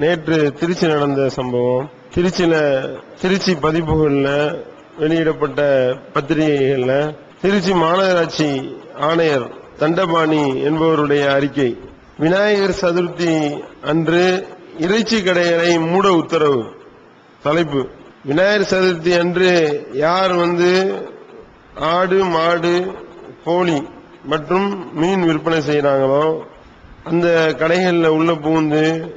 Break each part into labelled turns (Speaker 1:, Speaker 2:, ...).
Speaker 1: நேற்று திருச்சி நடந்த சம்பவம். திருச்சியில திருச்சி பதிப்புகள்ல வெளியிடப்பட்ட பத்திரிகைகள்ல திருச்சி மாநகராட்சி ஆணையர் தண்டபாணி என்பவருடைய அறிக்கை. விநாயகர் சதுர்த்தி அன்று இறைச்சி கடைகளை மூட உத்தரவு. தலைப்பு. விநாயகர் சதுர்த்தி அன்று யார் வந்து ஆடு மாடு கோழி மற்றும் மீன் விற்பனை செய்யறாங்களோ அந்த கடைகளில் உள்ள புகுந்து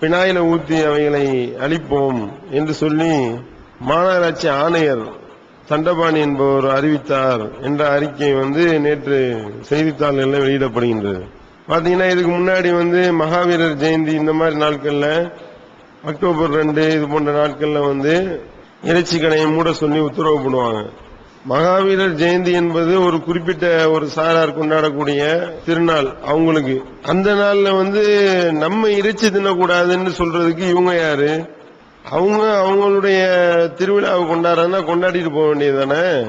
Speaker 1: பினாயில ஊத்தி அவைகளை அழிப்போம் என்று சொல்லி மாநகராட்சி ஆணையர் தண்டபாணி என்பவர் அறிவித்தார் என்ற அறிக்கை வந்து நேற்று செய்தித்தாள்களில் வெளியிடப்படுகின்றது. பாத்தீங்கன்னா இதுக்கு முன்னாடி வந்து மகாவீரர் ஜெயந்தி இந்த மாதிரி நாட்கள்ல அக்டோபர் ரெண்டு இது போன்ற நாட்கள்ல வந்து இறைச்சி கடையை மூட சொல்லி உத்தரவு போடுவாங்க. மகாவீரர் ஜெயந்தி என்பது ஒரு குறிப்பிட்ட ஒரு சாரார் கொண்டாடக்கூடிய திருநாள் அவங்களுக்கு. அந்த நாள்ல வந்து நம்ம இறைச்சி தின்னக்கூடாதுன்னு சொல்றதுக்கு இவங்க யாரு? அவங்க அவங்களுடைய திருவிழாவை கொண்டாடுறதுனா கொண்டாடிட்டு போக வேண்டியது தானே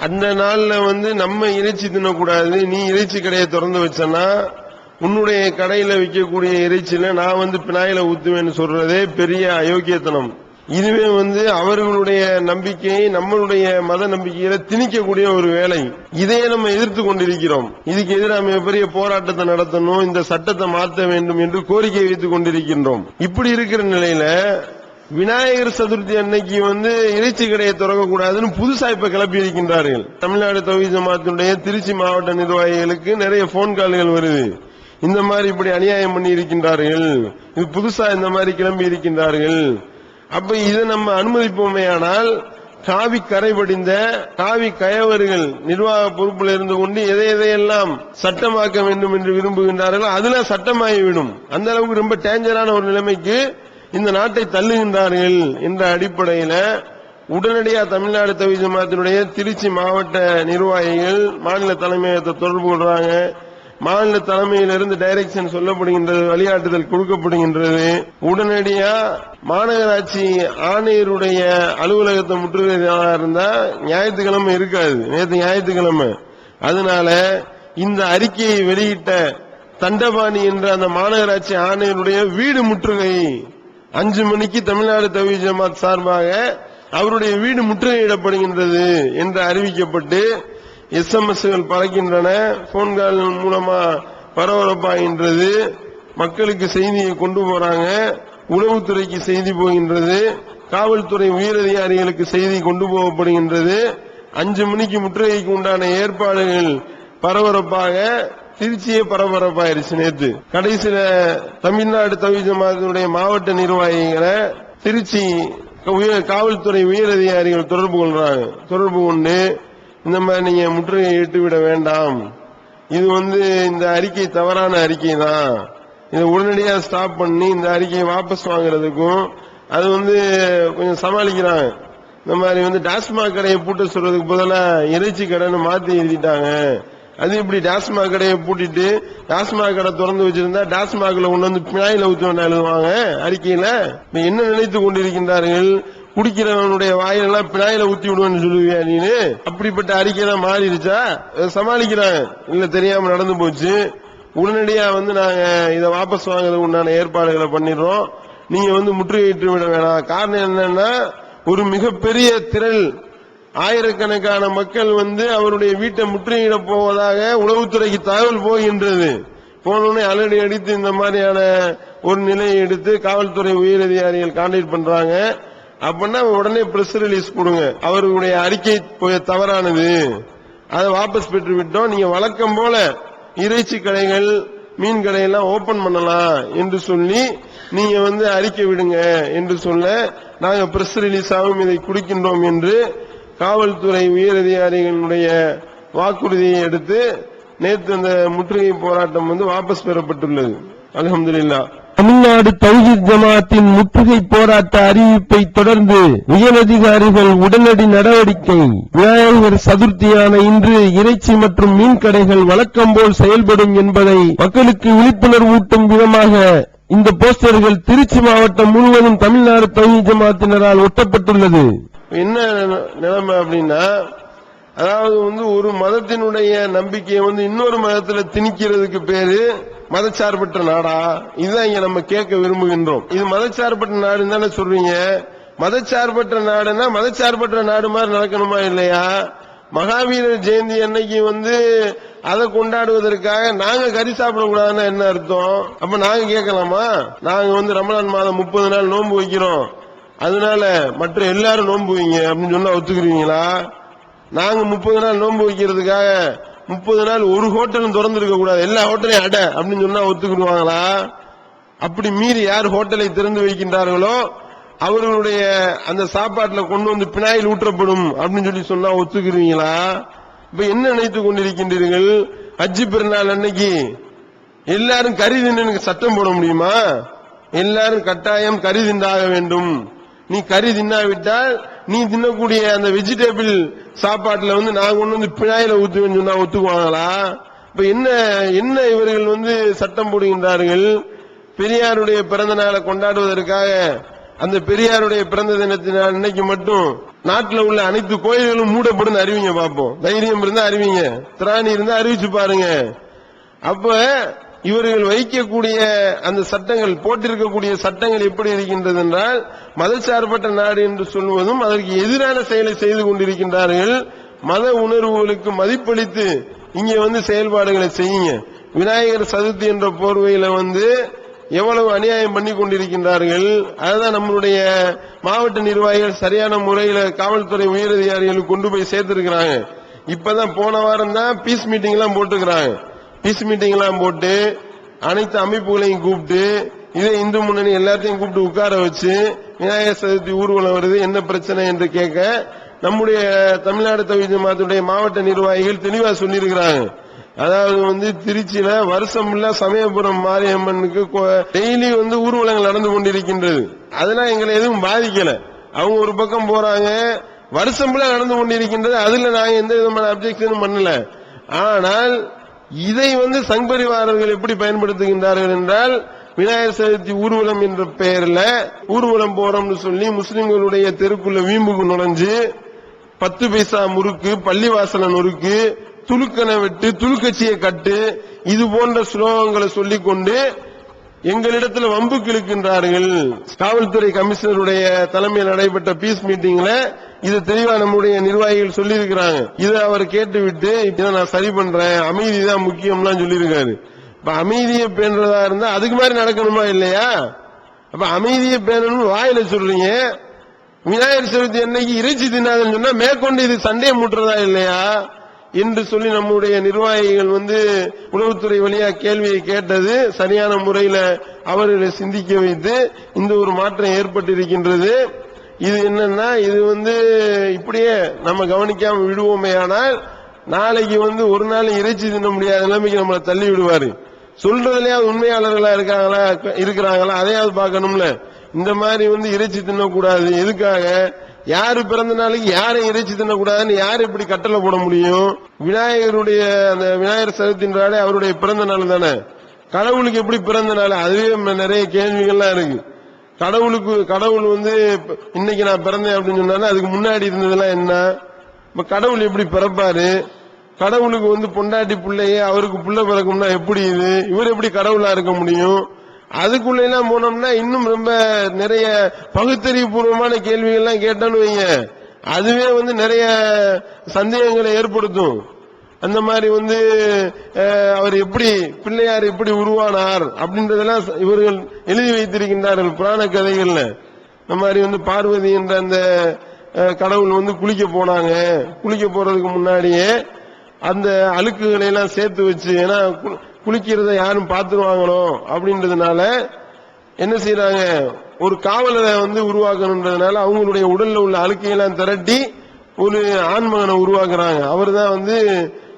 Speaker 1: அந்த நாள்ல வந்து நம்ம இறைச்சி தின்னக்கூடாது நீ இறைச்சி கடையை திறந்து வச்சனா உன்னுடைய கடையில விற்கக்கூடிய இறைச்சியில நான் வந்து பினாயில ஊத்துவேன்னு சொல்றதே பெரிய அயோக்கியத்தனம். இதுவே வந்து அவர்களுடைய நம்பிக்கையை நம்மளுடைய மத நம்பிக்கையில திணிக்கக்கூடிய ஒரு வேலை. இதையே நம்ம எதிர்த்து கொண்டிருக்கிறோம். இதுக்கு எதிராக மிகப்பெரிய போராட்டத்தை நடத்தணும் இந்த சட்டத்தை மாற்ற வேண்டும் என்று கோரிக்கை வைத்துக் கொண்டிருக்கின்றோம். இப்படி இருக்கிற நிலையில விநாயகர் சதுர்த்தி அன்னைக்கு வந்து இறைச்சி கடையை திறக்கக்கூடாதுன்னு புதுசா இப்ப கிளப்பி இருக்கின்றார்கள். தமிழ்நாடு தொகுதி ஜமாத்தினுடைய திருச்சி மாவட்ட நிர்வாகிகளுக்கு நிறைய போன் கால்கள் வருது. இந்த மாதிரி இப்படி அநியாயம் பண்ணி இருக்கின்றார்கள் இது புதுசா இந்த மாதிரி கிளம்பி இருக்கின்றார்கள். அப்ப இதை நம்ம அனுமதிப்போமே ஆனால் காவி கரைபடிந்த காவி கயவர்கள் நிர்வாக பொறுப்பில் இருந்து கொண்டு எதை எதையெல்லாம் சட்டமாக்க வேண்டும் என்று விரும்புகின்றார்களோ அதெல்லாம் சட்டமாகிவிடும். அந்த அளவுக்கு ரொம்ப டேஞ்சரான ஒரு நிலைமைக்கு இந்த நாட்டை தள்ளுகின்றார்கள் என்ற அடிப்படையில உடனடியாக தமிழ்நாடு தவி ஜமாத்தினுடைய திருச்சி மாவட்ட நிர்வாகிகள் மாநில தலைமையகத்தை தொடர்பு கொள்றாங்க. மாநில தலைமையிலிருந்து டைரக்ஷன் சொல்லப்படுகின்றது வழிகாட்டுதல் கொடுக்கப்படுகின்றது. உடனடியா மாநகராட்சி ஆணையருடைய அலுவலகத்தை முற்றுகையாக இருந்தா ஞாயிற்றுக்கிழமை இருக்காது. நேற்று ஞாயிற்றுக்கிழமை. அதனால இந்த அறிக்கையை வெளியிட்ட தண்டபாணி என்ற அந்த மாநகராட்சி ஆணையருடைய வீடு முற்றுகை அஞ்சு மணிக்கு தமிழ்நாடு தவி ஜமாத் சார்பாக அவருடைய வீடு முற்றுகையிடப்படுகின்றது என்று அறிவிக்கப்பட்டு எஸ்எம்எஸ்கள் பறக்கின்றன போன்கால் மூலமா பரபரப்பாகின்றது மக்களுக்கு செய்தியை கொண்டு போறாங்க உளவுத்துறைக்கு செய்தி போகின்றது காவல்துறை உயரதிகாரிகளுக்கு செய்தி கொண்டு போகப்படுகின்றது. அஞ்சு மணிக்கு முற்றுகைக்கு உண்டான ஏற்பாடுகள் பரபரப்பாக திருச்சியே பரபரப்பாயிருச்சு நேற்று கடைசியில தமிழ்நாடு தவி மாவட்ட நிர்வாகிகளை திருச்சி உயர் காவல்துறை உயரதிகாரிகள் தொடர்பு கொள்றாங்க. தொடர்பு கொண்டு இந்த மாதிரி நீங்க முற்றுகை இட்டு விட வேண்டாம். இது வந்து இந்த அறிக்கை தவறான அறிக்கை தான். இதை உடனடியாக ஸ்டாப் பண்ணி இந்த அறிக்கையை வாபஸ் வாங்குறதுக்கும் அது வந்து கொஞ்சம் சமாளிக்கிறாங்க. இந்த மாதிரி வந்து டாஸ்மாக் கடையை பூட்ட சொல்றதுக்கு பதிலா இறைச்சி கடைன்னு மாத்தி எழுதிட்டாங்க. அது இப்படி டாஸ்மாக் கடையை பூட்டிட்டு டாஸ்மாக் கடை திறந்து வச்சிருந்தா டாஸ்மாக்ல கொண்டு வந்து பினாயில ஊத்து எழுதுவாங்க அறிக்கையில. என்ன நினைத்து கொண்டிருக்கின்றார்கள்? குடிக்கிறவனுடைய வாயிலெல்லாம் பினாயில ஊத்தி விடுவேன்னு சொல்லுவியா நீனு? அப்படிப்பட்ட அறிக்கையெல்லாம் மாறிடுச்சா? அதை சமாளிக்கிறாங்க. இல்ல தெரியாம நடந்து போச்சு. உடனடியா வந்து நாங்க இதை வாபஸ் வாங்குறதுக்கு உண்டான ஏற்பாடுகளை பண்ணிடுறோம். நீங்க வந்து முற்றுகையிட்டு விட வேணாம். காரணம் என்னன்னா ஒரு மிகப்பெரிய திரள். ஆயிரக்கணக்கான மக்கள் வந்து அவருடைய வீட்டை முற்றுகையிட போவதாக உளவுத்துறைக்கு தகவல் போகின்றது. போனோடனே அலடி அடித்து இந்த மாதிரியான ஒரு நிலையை எடுத்து காவல்துறை உயரதிகாரிகள் கான்டாக்ட் பண்றாங்க. அப்படின்னா உடனே பிரஸ் ரிலீஸ் கொடுங்க. அவர்களுடைய அறிக்கை போய் தவறானது. அதை வாபஸ் பெற்று விட்டோம் நீங்க வழக்கம் போல இறைச்சி கடைகள் மீன் கடையெல்லாம் ஓபன் பண்ணலாம் என்று சொல்லி நீங்க வந்து அறிக்கை விடுங்க என்று சொல்ல நாங்க பிரஸ் ஆகும் இதை குடிக்கின்றோம் என்று காவல்துறை உயரதிகாரிகளுடைய வாக்குறுதியை எடுத்து நேற்று அந்த முற்றுகை போராட்டம் வந்து வாபஸ் பெறப்பட்டுள்ளது. அலமதுல்லா
Speaker 2: தமிழ்நாடு தௌஹீத் ஜமாத்தின் முற்றுகை போராட்ட அறிவிப்பை தொடர்ந்து உயரதிகாரிகள் உடனடி நடவடிக்கை. விநாயகர் சதுர்த்தியான இன்று இறைச்சி மற்றும் மீன் கடைகள் வழக்கம் போல் செயல்படும் என்பதை மக்களுக்கு விழிப்புணர்வூட்டும் விதமாக இந்த போஸ்டர்கள் திருச்சி மாவட்டம் முழுவதும் தமிழ்நாடு தௌஹீத் ஜமாத்தினரால் ஒட்டப்பட்டுள்ளது.
Speaker 1: என்ன நிலைமை அப்படின்னா அதாவது வந்து ஒரு மதத்தினுடைய நம்பிக்கையை வந்து இன்னொரு மதத்துல திணிக்கிறதுக்கு பேரு மதச்சார்பற்ற நாடா? இதுதான் இங்க நம்ம கேட்க விரும்புகின்றோம். இது மதச்சார்பற்ற நாடுன்னு தானே சொல்றீங்க? மதச்சார்பற்ற நாடுன்னா மதச்சார்பற்ற நாடு மாதிரி நடக்கணுமா இல்லையா? மகாவீரர் ஜெயந்தி அன்னைக்கு வந்து அதை கொண்டாடுவதற்காக நாங்க கறி சாப்பிடக்கூடாதுன்னா என்ன அர்த்தம்? அப்ப நாங்க கேட்கலாமா? நாங்க வந்து ரமலான் மாதம் முப்பது நாள் நோன்பு வைக்கிறோம். அதனால மற்ற எல்லாரும் நோன்பு வைங்க அப்படின்னு சொன்னா ஒத்துக்கிறீங்களா? நாங்க முப்பது நாள் நோன்பு வைக்கிறதுக்காக முப்பது நாள் ஒரு ஹோட்டலும் திறந்துருக்க கூடாது. எல்லா ஹோட்டலையும் அட அப்படின்னு சொன்னா ஒத்துக்கிடுவாங்களா? அப்படி மீறி யார் ஹோட்டலை திறந்து வைக்கின்றார்களோ அவர்களுடைய அந்த சாப்பாட்டில் கொண்டு வந்து பினாயில் ஊற்றப்படும் அப்படின்னு சொல்லி சொன்னா ஒத்துக்கிறீங்களா இப்ப என்ன நினைத்துக் கொண்டிருக்கின்றீர்கள்? ஹஜ்ஜி பெருநாள் அன்னைக்கு எல்லாரும் கறி தின்னு சட்டம் போட முடியுமா? எல்லாரும் கட்டாயம் கறி தின்றாக வேண்டும். நீ கறி தின்னாவிட்டால் நீ தின்னக்கூடிய அந்த வெஜிடபிள் சாப்பாட்டுல வந்து நான் கொண்டு வந்து பிழாயில ஊத்துவேன்னு சொன்னா ஒத்துக்குவாங்களா? இப்ப என்ன என்ன இவர்கள் வந்து சட்டம் போடுகின்றார்கள்? பெரியாருடைய பிறந்த நாளை கொண்டாடுவதற்காக அந்த பெரியாருடைய பிறந்த தினத்தினால் இன்னைக்கு மட்டும் நாட்டில் உள்ள அனைத்து கோயில்களும் மூடப்படும் அறிவிங்க பார்ப்போம் தைரியம் இருந்தா அறிவிங்க. திராணி இருந்தா அறிவிச்சு பாருங்க. அப்ப இவர்கள் வைக்கக்கூடிய அந்த சட்டங்கள் போட்டிருக்கக்கூடிய சட்டங்கள் எப்படி இருக்கின்றது என்றால் மதச்சார்பற்ற நாடு என்று சொல்வதும் அதற்கு எதிரான செயலை செய்து கொண்டிருக்கின்றார்கள். மத உணர்வுகளுக்கு மதிப்பளித்து இங்கே வந்து செயல்பாடுகளை செய்யுங்க. விநாயகர் சதுர்த்தி என்ற போர்வையில வந்து எவ்வளவு அநியாயம் பண்ணி கொண்டிருக்கின்றார்கள். அதுதான் நம்மளுடைய மாவட்ட நிர்வாகிகள் சரியான முறையில காவல்துறை உயரதிகாரிகளுக்கு கொண்டு போய் சேர்த்திருக்கிறாங்க. இப்பதான் போன வாரம் தான் பீஸ் மீட்டிங் எல்லாம் போட்டுக்கிறாங்க பீஸ் மீட்டிங் எல்லாம் போட்டு அனைத்து அமைப்புகளையும் கூப்பிட்டு இதே இந்து முன்னணி எல்லாத்தையும் கூப்பிட்டு உட்கார வச்சு விநாயகர் சதுர்த்தி ஊர்வலம் வருது என்ன பிரச்சனை என்று கேட்க நம்முடைய தமிழ்நாடு தவிர ஜமாத்துடைய மாவட்ட நிர்வாகிகள் தெளிவா சொல்லியிருக்கிறாங்க. அதாவது வந்து திருச்சியில வருஷம் உள்ள சமயபுரம் மாரியம்மனுக்கு டெய்லி வந்து ஊர்வலங்கள் நடந்து கொண்டிருக்கின்றது. அதெல்லாம் எங்களை எதுவும் பாதிக்கல. அவங்க ஒரு பக்கம் போறாங்க வருஷம் ஃபுல்லா நடந்து கொண்டிருக்கின்றது அதுல நாங்க எந்த விதமான அப்செக்ஷனும் பண்ணல. ஆனால் இதை வந்து சங்பரிவாரர்கள் எப்படி பயன்படுத்துகின்றார்கள் என்றால் விநாயகர் சதுர்த்தி ஊர்வலம் என்ற பெயர்ல ஊர்வலம் போறோம்னு சொல்லி முஸ்லிம்களுடைய தெருக்குள்ள வீம்புக்கு நுழைஞ்சு பத்து பைசா முறுக்கு பள்ளிவாசல நொறுக்கு துலுக்கனை வெட்டு துலுக்கட்சியை கட்டு இது போன்ற ஸ்லோகங்களை சொல்லிக் கொண்டு வம்பு வம்புக்கு இழுக்கின்றார்கள். காவல்துறை கமிஷனருடைய தலைமையில் நடைபெற்ற பீஸ் மீட்டிங்ல இது தெளிவா நம்முடைய நிர்வாகிகள் சொல்லியிருக்கிறாங்க. இதை அவர் கேட்டுவிட்டு இதை நான் சரி பண்றேன் அமைதி தான் முக்கியம்லாம் சொல்லியிருக்காரு. இப்ப அமைதியை பேணுறதா இருந்தா அதுக்கு மாதிரி நடக்கணுமா இல்லையா? அப்ப அமைதியை பேணணும்னு வாயில சொல்றீங்க. விநாயகர் சதுர்த்தி அன்னைக்கு இறைச்சி தின்னாதுன்னு சொன்னா மேற்கொண்டு இது சண்டையை முட்டுறதா இல்லையா? என்று சொல்லி நம்முடைய நிர்வாகிகள் வந்து உளவுத்துறை வழியா கேள்வியை கேட்டது சரியான முறையில அவர்களை சிந்திக்க வைத்து இந்த ஒரு மாற்றம் ஏற்பட்டிருக்கின்றது. இது என்னன்னா இது வந்து இப்படியே நம்ம கவனிக்காம விடுவோமே ஆனால் நாளைக்கு வந்து ஒரு நாள் இறைச்சி தின்ன முடியாத நிலைமைக்கு நம்மளை தள்ளி விடுவாரு. சொல்றதுலயாவது உண்மையாளர்களா இருக்காங்களா இருக்கிறாங்களா அதையாவது பார்க்கணும்ல. இந்த மாதிரி வந்து இறைச்சி தின்னக்கூடாது. எதுக்காக? யாரு பிறந்த நாளைக்கு யாரை இறைச்சி தின்னக்கூடாதுன்னு யார் எப்படி கட்டளை போட முடியும்? விநாயகருடைய அந்த விநாயகர் சதுர்த்தின்றாலே அவருடைய பிறந்த நாள் தானே. கடவுளுக்கு எப்படி பிறந்த நாள்? அதுவே நிறைய கேள்விகள்லாம் இருக்கு. கடவுளுக்கு கடவுள் வந்து இன்னைக்கு நான் பிறந்தேன் அப்படின்னு சொன்னாலும் அதுக்கு முன்னாடி இருந்ததெல்லாம் என்ன? இப்ப கடவுள் எப்படி பிறப்பாரு? கடவுளுக்கு வந்து பொண்டாட்டி பிள்ளையே அவருக்கு பிள்ளை பிறக்கும்னா எப்படி இது? இவர் எப்படி கடவுளா இருக்க முடியும்? அதுக்குள்ள எல்லாம் போனோம்னா இன்னும் ரொம்ப நிறைய பகுத்தறிவு பூர்வமான கேள்விகள்லாம் கேட்டோன்னு வைங்க. அதுவே வந்து நிறைய சந்தேகங்களை ஏற்படுத்தும். அந்த மாதிரி வந்து அவர் எப்படி பிள்ளையார் எப்படி உருவானார் அப்படின்றதெல்லாம் இவர்கள் எழுதி வைத்திருக்கின்றார்கள் புராண கதைகள்ல. இந்த மாதிரி வந்து பார்வதி என்ற அந்த கடவுள் வந்து குளிக்க போனாங்க. குளிக்க போறதுக்கு முன்னாடியே அந்த அழுக்குகளை எல்லாம் சேர்த்து வச்சு ஏன்னா கு- குளிக்கிறத யாரும் பார்த்துருவாங்களோ அப்படின்றதுனால என்ன செய்யறாங்க ஒரு காவலரை வந்து உருவாக்கணுன்றதுனால அவங்களுடைய உடல்ல உள்ள அழுக்கையெல்லாம் திரட்டி ஒரு ஆண்மகனை உருவாக்குறாங்க. அவர் தான் வந்து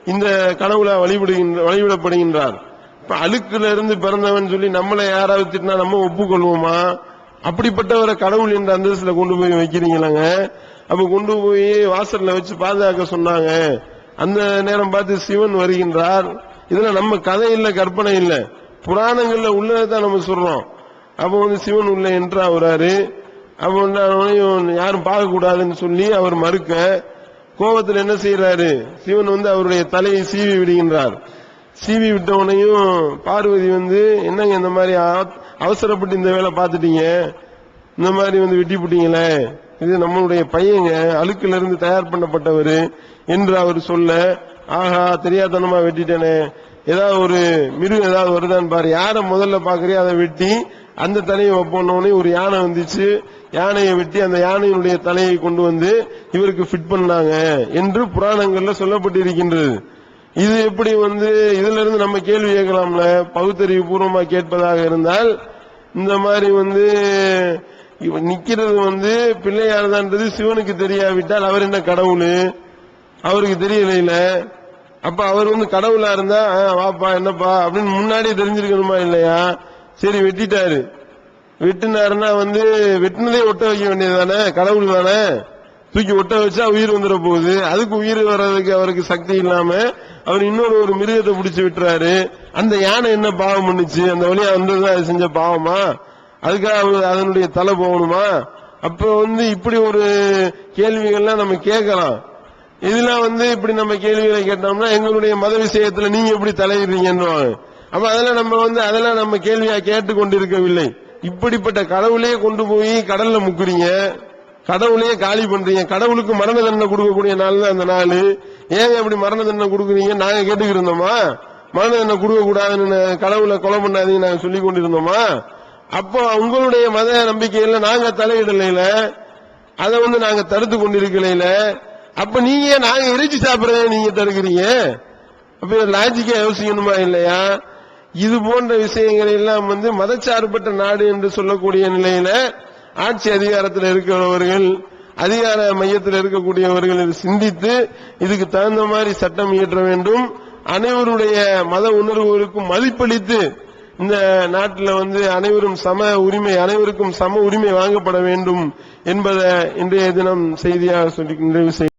Speaker 1: இந்த கடவுளை வழிபடுகின்ற வழிபடப்படுகின்றார் இப்ப அழுக்குல இருந்து பிறந்தவன் சொல்லி நம்மளை யாராவது திட்டினா நம்ம ஒப்புக்கொள்வோமா? அப்படிப்பட்டவரை கடவுள் என்ற அந்தஸ்துல கொண்டு போய் வைக்கிறீங்களாங்க? அப்ப கொண்டு போய் வாசல்ல வச்சு பாதுகாக்க சொன்னாங்க. அந்த நேரம் பார்த்து சிவன் வருகின்றார். இதுல நம்ம கதை இல்ல கற்பனை இல்ல. புராணங்கள்ல உள்ளதான் நம்ம சொல்றோம். அப்ப வந்து சிவன் உள்ள என்ட்ரா வராரு. அப்ப அவனையும் யாரும் பார்க்க கூடாதுன்னு சொல்லி அவர் மறுக்க கோபத்தில் என்ன செய்யறாரு சிவன் வந்து அவருடைய தலையை சீவி விடுகின்றார். சீவி விட்டவனையும் பார்வதி வந்து என்னங்க இந்த மாதிரி அவசரப்பட்டு இந்த வேலை பார்த்துட்டீங்க? இந்த மாதிரி வந்து வெட்டி போட்டீங்களே? இது நம்மளுடைய பையங்க அழுக்குல இருந்து தயார் பண்ணப்பட்டவர் என்று அவர் சொல்ல ஆஹா தெரியாதனமா வெட்டிட்டேனே. ஏதாவது ஒரு மிருகம் ஏதாவது வருதான்னு பாரு. யாரை முதல்ல பாக்குறியோ அதை வெட்டி அந்த தலையை வைப்போன்னே ஒரு யானை வந்துச்சு. யானையை வெட்டி அந்த யானையினுடைய தலையை கொண்டு வந்து இவருக்கு ஃபிட் பண்ணாங்க என்று புராணங்கள்ல சொல்லப்பட்டிருக்கின்றது. இது எப்படி வந்து இதுல இருந்து நம்ம கேள்வி கேட்கலாம்ல? பகுத்தறிவு பூர்வமா கேட்பதாக இருந்தால் இந்த மாதிரி வந்து நிக்கிறது வந்து பிள்ளையார் தான்றது சிவனுக்கு தெரியாவிட்டால் அவர் என்ன கடவுள்? அவருக்கு தெரியல அப்ப அவர் வந்து கடவுளா இருந்தா "ஆ, வாப்பா என்னப்பா? அப்படின்னு முன்னாடியே தெரிஞ்சிருக்கணுமா இல்லையா? சரி வெட்டிட்டாரு. வெட்டினாருன்னா வந்து வெட்டினதே ஒட்ட வைக்க வேண்டியது தானே கடவுள் தானே? தூக்கி ஒட்ட வச்சா உயிர் வந்துட போகுது. அதுக்கு உயிர் வர்றதுக்கு அவருக்கு சக்தி இல்லாம அவர் இன்னொரு ஒரு மிருகத்தை பிடிச்சி விட்டுறாரு. அந்த யானை என்ன பாவம் பண்ணுச்சு? அந்த வழியா வந்ததுதான் அது செஞ்ச பாவமா? அதுக்காக அவர் அதனுடைய தலை போகணுமா? அப்ப வந்து இப்படி ஒரு கேள்விகள்லாம் நம்ம கேட்கலாம். இதெல்லாம் வந்து இப்படி நம்ம கேள்விகளை கேட்டோம்னா எங்களுடைய மத விஷயத்துல நீங்க எப்படி தலையிடுறீங்கன்னு அப்ப அதெல்லாம் நம்ம வந்து அதெல்லாம் நம்ம கேள்வியா கேட்டு கொண்டிருக்கவில்லை இப்படிப்பட்ட கடவுளையே கொண்டு போய் கடல்ல முக்குறீங்க கடவுளையே காலி பண்றீங்க கடவுளுக்கு மரண தண்டனை கொடுக்கக்கூடிய நாள் தான் அந்த நாள். ஏங்க அப்படி மரண தண்டனை கொடுக்குறீங்க? நாங்க கேட்டுக்கிட்டு இருந்தோமா மரண தண்டனை கொடுக்க கூடாதுன்னு கடவுளை கொலை பண்ணாதீங்க நாங்க சொல்லி கொண்டிருந்தோமா? அப்போ உங்களுடைய மத நம்பிக்கையில நாங்க தலையிடலைல அதை வந்து நாங்க தடுத்து கொண்டிருக்கலையில அப்ப நீங்க ஏன் நாங்க இறைச்சி சாப்பிடுறத நீங்க தடுக்கிறீங்க? அப்ப லாஜிக்கா யோசிக்கணுமா இல்லையா? இது போன்ற விஷயங்களை எல்லாம் வந்து மதச்சார்பற்ற நாடு என்று சொல்லக்கூடிய நிலையில ஆட்சி அதிகாரத்தில் இருக்கிறவர்கள் அதிகார மையத்தில் இருக்கக்கூடியவர்கள் சிந்தித்து இதுக்கு தகுந்த மாதிரி சட்டம் இயற்ற வேண்டும். அனைவருடைய மத உணர்வுகளுக்கும் மதிப்பளித்து இந்த நாட்டில் வந்து அனைவரும் சம உரிமை அனைவருக்கும் சம உரிமை வாங்கப்பட வேண்டும் என்பதை இன்றைய தினம் செய்தியாக சொல்லி நிறைவு செய்ய